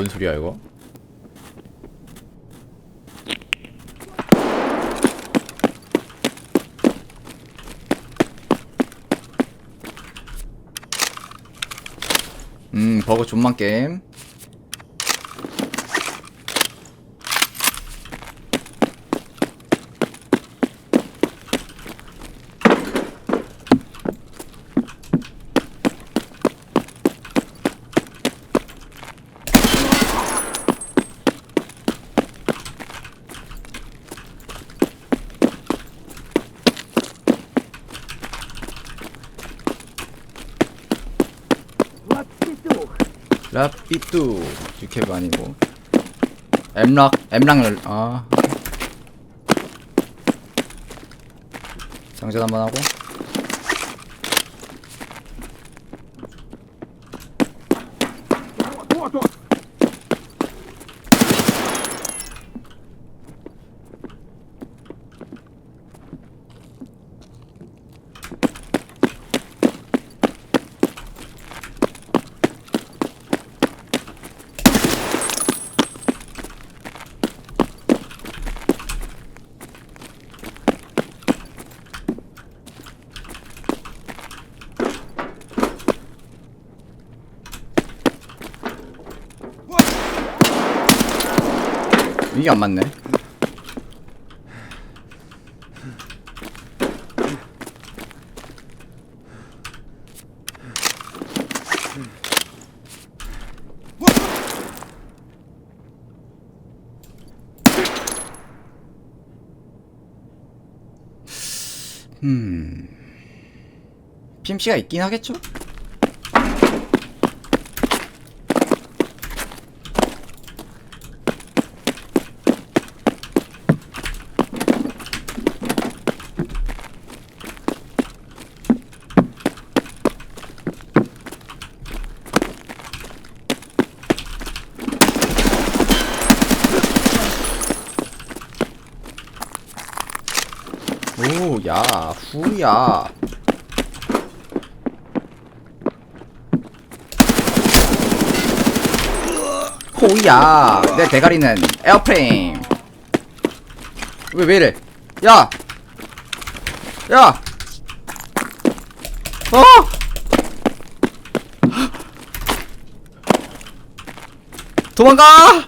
뭔 소리야 이거? 음 버그 존만 게임 라삐뚜. 유캐브 아니고. 엠락 엠락을 아 장전 한번 하고 이게 안 맞네 음 PMC가 있긴 하겠죠? 오, 야, 후야. 호야, 내 대가리는 에어프레임. 왜, 왜 이래? 야! 야! 어! 도망가!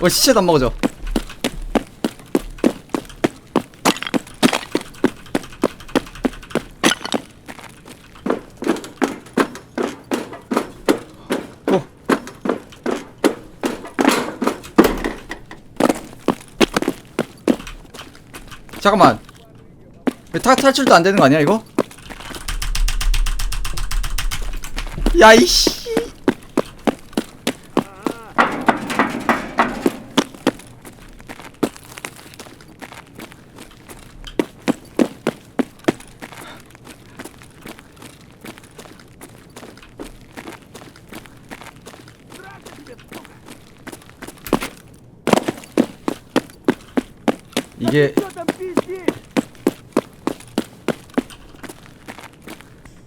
어, 시체도 안 먹어져. 어. 잠깐만. 타, 탈출도 안 되는 거 아니야, 이거? 야, 이씨. 이게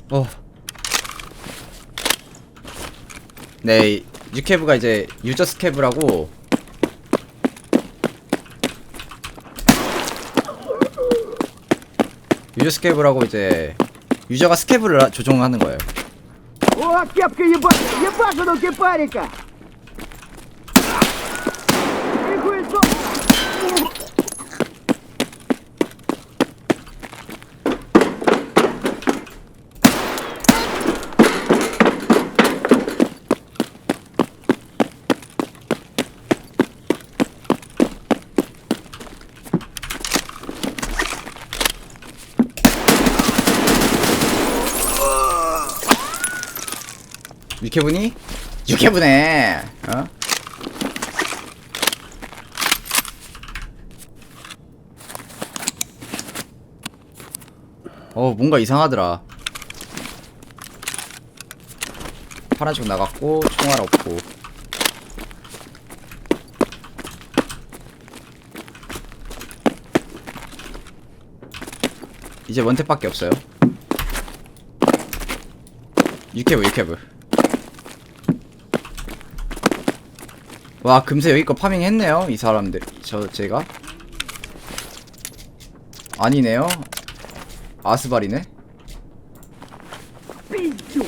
어. 네, 유캐브가 이제 유저 스캐브라고 유저 스캐브라고 이제 유저가 스캐브를 하- 조종하는 거예요. О, кепка ебать! Ебашину кипарика! 유캐브니? 유캐브네. 어? 어 뭔가 이상하더라. 파란색 나갔고 총알 없고. 이제 원탭밖에 없어요. 유캐브 유캐브. 와 금세 여기껏 파밍했네요 이 사람들 저 제가 아니네요 아스발이네 Пиздюк!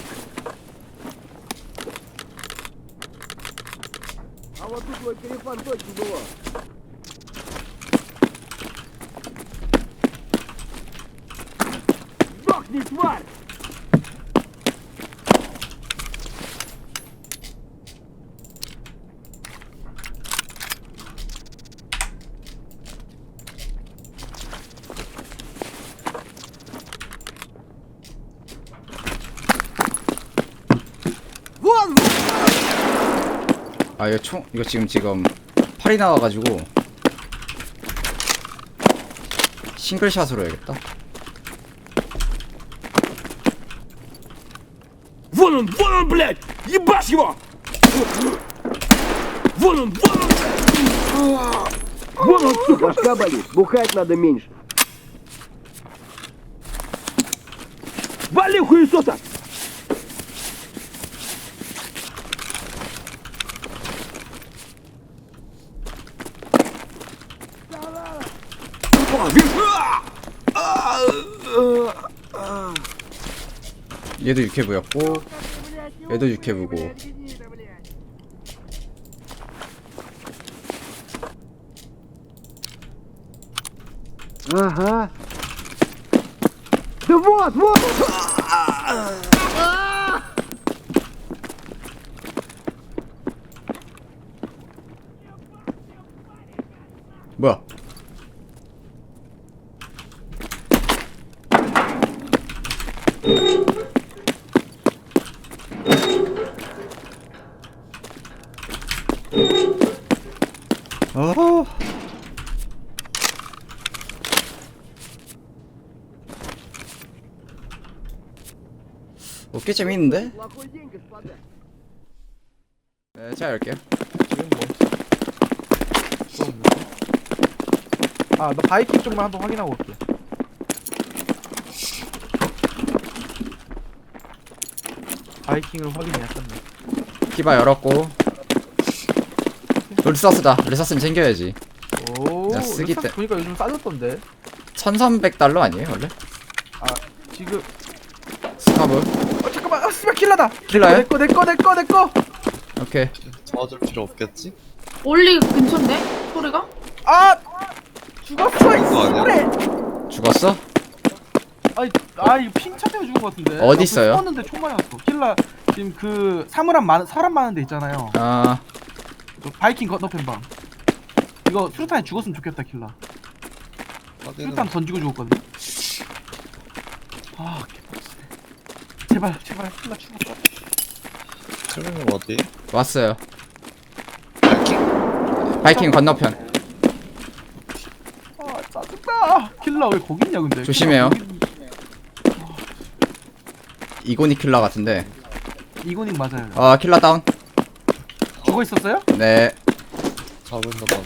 아 이거 총 이거 지금 지금 팔이 나와가지고 싱글샷으로 해야겠다 Вон он, вон он, блядь! Ебашь его! Вон он, вон он! Вон он, сука! Башка болит. Бухать надо меньше. 아, 아, 아. 얘도 육해부였고 얘도 육해부고 아하 The what? What? 아. 어, 꽤 재밌는데? 네, 제가 열게요. 지금 뭐? 아, 나 바이킹 쪽만 한번 확인하고 올게. 바이킹을 확인해야겠네. 키바 열었고. 르사스다. 르사스는 챙겨야지. 오, 야, 쓰기 때- 보니까 요즘 싸졌던데. 1300달러 아니에요, 원래? 아, 지금 스카브. 어 잠깐만, 아, 씨발 킬러다. 킬러요? 내꺼, 내꺼, 내꺼, 내꺼. 오케이. 도와줄 필요 없겠지? 올리 근처인데? 소리가? 아, 죽었어 이 그거 아니야? 씨발에. 죽었어? 아이, 아 이거 핑차 때문에 죽은 것 같은데. 어디 나 있어요? 죽었는데 총 맞았어. 킬러 지금 그 사물함 많은 사람 많은 데 있잖아요. 아, 저 바이킹 건너편 방. 이거 수류탄에 죽었으면 좋겠다 킬러. 확인은 수류탄 던지고 죽었거든. 아, 개빡치네. 제발, 제발 킬러 죽었다. 트레님 어디? 왔어요. 바이킹? 바이킹 건너편. 아, 짜증나. 킬러 왜 거기 있냐 근데. 조심해요. 킬러 거기- 이고니 킬러 같은데. 이고닝 맞아요. 아, 킬러 다운. 죽어 있었어요? 네. 잡은가 보네.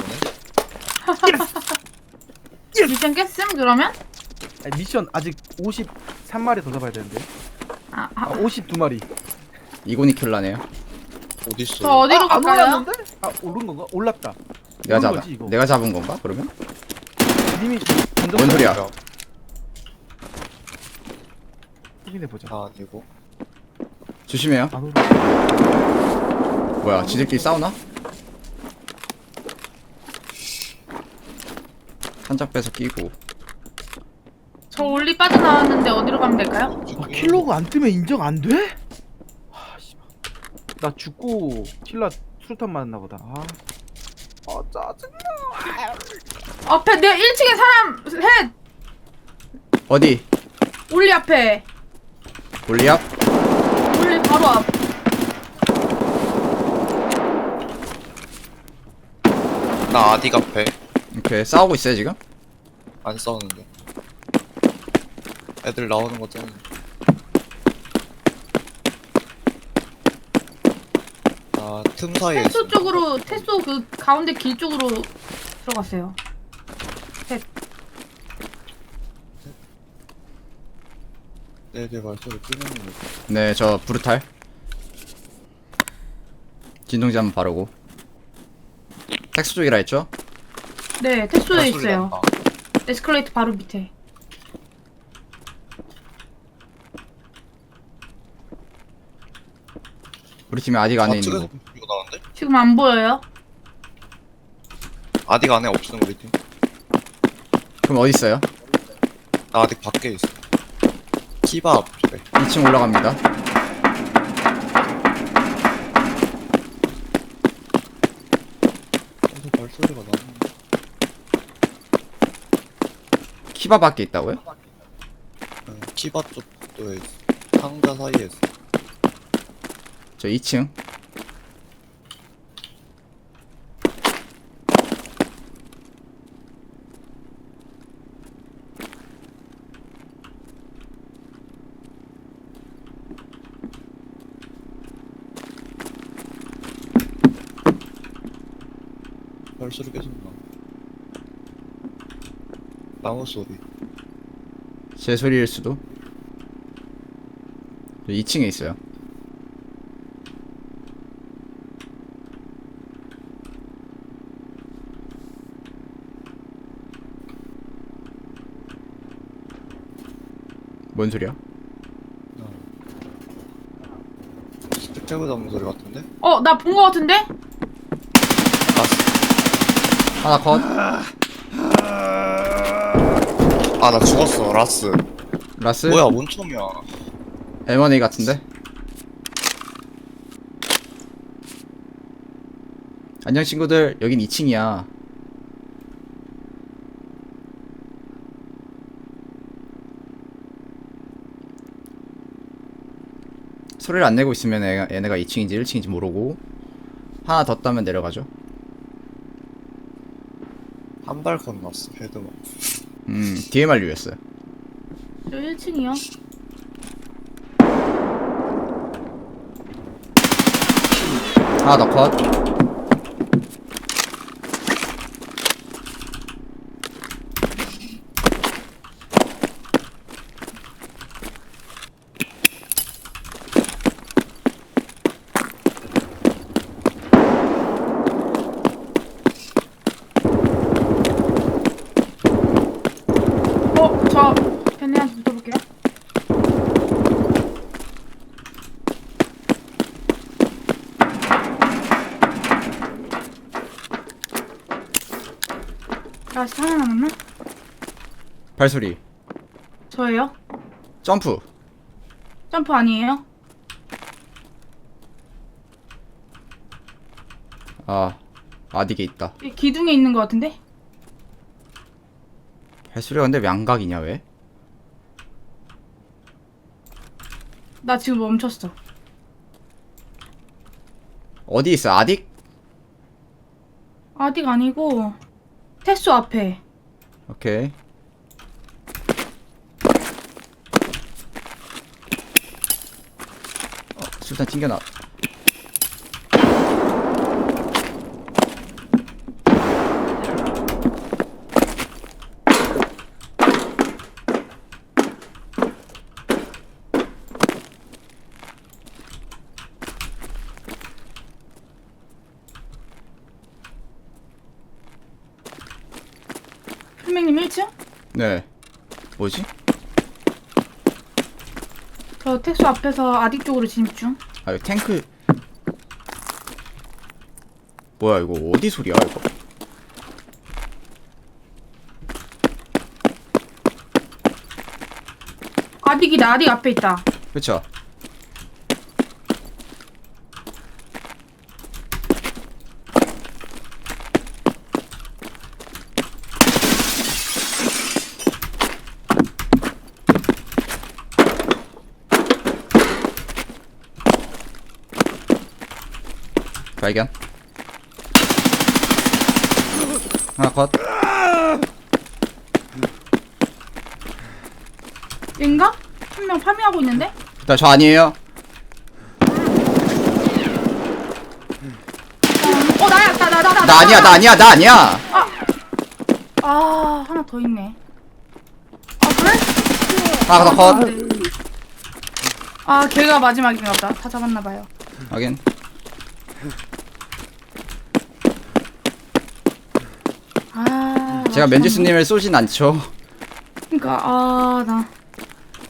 미션 깼음 그러면? 아니, 미션 아직 53마리 더 잡아야 되는데. 아, 아, 아, 52마리. 이고니 킬러네요. 어딨어? 저 어디로 아, 안 갈까요? 올랐는데? 아, 오른 건가? 올랐다. 내가 오른 잡아. 거지, 이거. 내가 잡은 건가? 그러면? 님이 뭔 소리야? 확인해 보자. 아 아니고. 조심해요. 안 오른. 뭐야, 지들끼리 싸우나? 한짝 빼서 끼고. 저 올리 빠져나왔는데 어디로 가면 될까요? 아, 킬러가 안 뜨면 인정 안 돼? 아, 씨발. 나 죽고 킬러 수류탄 맞았나 보다. 아. 아, 짜증나. 앞에 내 1층에 사람 셋! 어디? 올리 앞에 골리압? 올리 바로 앞 나 아디 카페. 오케이. 싸우고 있어요, 지금? 안 싸우는데. 애들 나오는 거 짱. 아, 틈 사이에 테소 있어. 쪽으로 테소 그 가운데 길 쪽으로 들어갔어요 네네 말소리 끊었는데. 네, 저 브루탈. 진동지 한번 바르고. 텍스 쪽이라 했죠? 네, 택소에 말소리 있어요. 난다. 에스컬레이터 바로 밑에. 우리 팀에 아직 안에 있는 거. 이거 나는데? 지금 안 보여요? 아직 안에 없음 우리 팀. 그럼 어디 있어요? 나 아직 밖에 있어. 키바 앞에. 2층 올라갑니다. 어디서 발소리가 나는데. 키바 밖에 있다고요? 응, 키바 쪽도에 있어. 상자 사이에 있어. 저 2층. 발소리 계속 나. 나무 소리. 제 소리일 수도. 저 2층에 있어요. 뭔 소리야? 스텝 잡는 소리 같은데? 어, 나 본 거 같은데? 하나 컷. 아, 나 죽었어, 라스. 라스. 뭐야, 뭔 처음이야. M1A 같은데? 안녕 친구들 여긴 2층이야 소리를 안 내고 있으면 얘가, 얘네가 2층인지 1층인지 모르고 하나 더 따면 내려가죠 한발 건넜어, 헤드만. 음 DMRU였어요 저 1층이요. 하나 더컷 어, 저 벤네한테 붙어볼게요. 라스트 하나 남았나? 발소리 저예요? 점프 점프 아니에요? 아 아디게 있다 이 기둥에 있는 거 같은데? 발소리가 근데 왜안 각이냐 왜? 나 지금 멈췄어. 어디 있어 아딕? 아직 아니고 테스 앞에. 오케이 어, 술탄 튕겨나 풀맹님 1층? 네 뭐지? 저 택수 앞에서 아딕 쪽으로 진입 중. 아 이거 탱크 뭐야 이거 어디 소리야 이거 아딕이다. 아딕 앞에 있다. 그쵸? 발견 하나 컷 얘인가? 한 명 파밍하고 있는데? 나저 아니에요 어 나야 나 나 나나 나 아니야 나 아니야 나 아니야 아 하나 더 있네. 아 그래? 하나 더 컷. 네. 아 걔가 마지막인가 보다 다 잡았나봐요 하긴 제가 맨지스님을 쏘진 않죠. 그니까 아나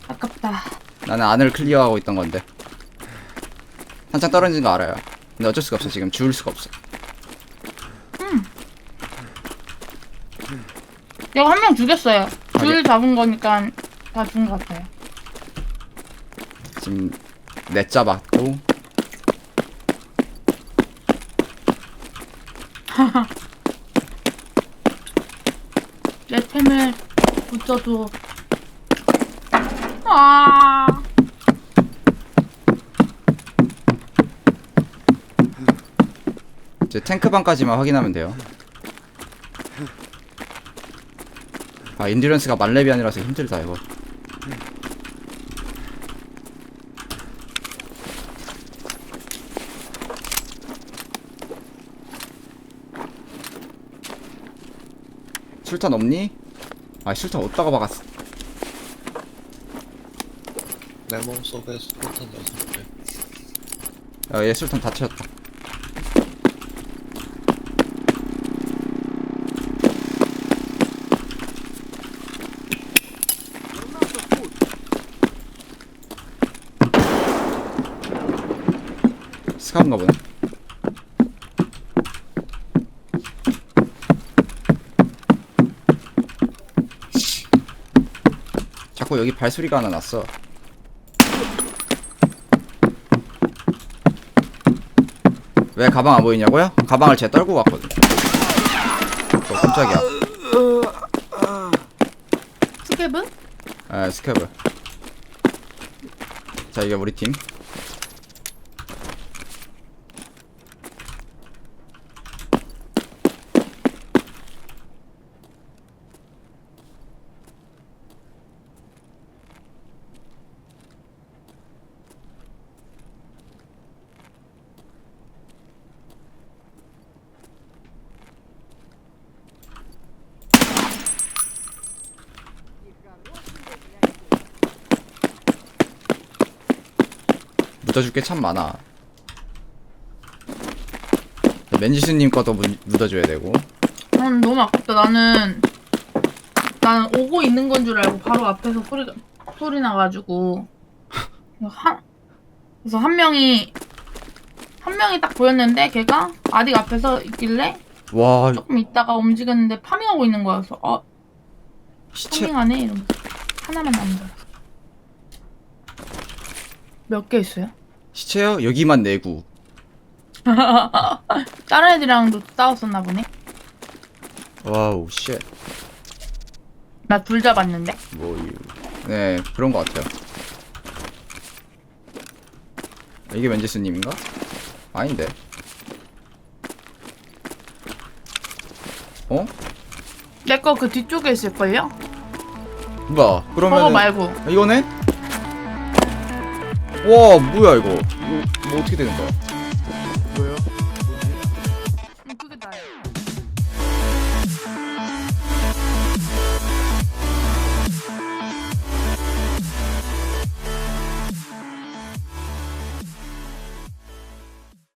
아깝다. 나는 안을 클리어하고 있던 건데. 한창 떨어진 거 알아요. 근데 어쩔 수가 없어. 지금 죽을 수가 없어. 이거 한명 죽였어요. 둘 잡은 거니까 다 죽은 것 같아요. 지금 넷 잡았고 내 템을 붙여도 아. 이제 탱크방까지만 확인하면 돼요. 아 인듀런스가 만렙이 아니라서 힘들다 이거. 술탄 없니? 아 술탄 어디다가 박았어? 내 몸속에 여섯 개. 야얘 술탄 다 채웠다. 스카운가 보네 자꾸 여기 발소리가 하나 났어 왜 가방 안 보이냐고요? 가방을 제가 떨고 갔거든. 어, 깜짝이야. 스케브? 아, 스캡을. 자, 이게 우리 팀. 묻어줄 게 참 많아. 맨지스님 것도 묻- 묻어줘야 되고. 난 너무 아깝다. 나는 나는 오고 있는 건 줄 알고 바로 앞에서 소리가 소리 나가지고 한 그래서 한 명이 한 명이 딱 보였는데 걔가 아직 앞에서 있길래 와, 조금 있다가 움직였는데 파밍하고 있는 거여서 어 시체. 파밍하네 이러면서 하나만 남은 거야. 몇개 있어요? 시체요? 여기만 내구. 다른 애들이랑도 싸웠었나 보네. 와우, 쉣. 나 둘 잡았는데. 뭐, 이- 네, 그런 것 같아요. 이게 맨지스님인가? 아닌데. 어? 내 거 그 뒤쪽에 있을걸요? 뭐야? 그거 그러면 말고. 이거네? 와 뭐야 이거 이거 뭐 어떻게 되는 거야?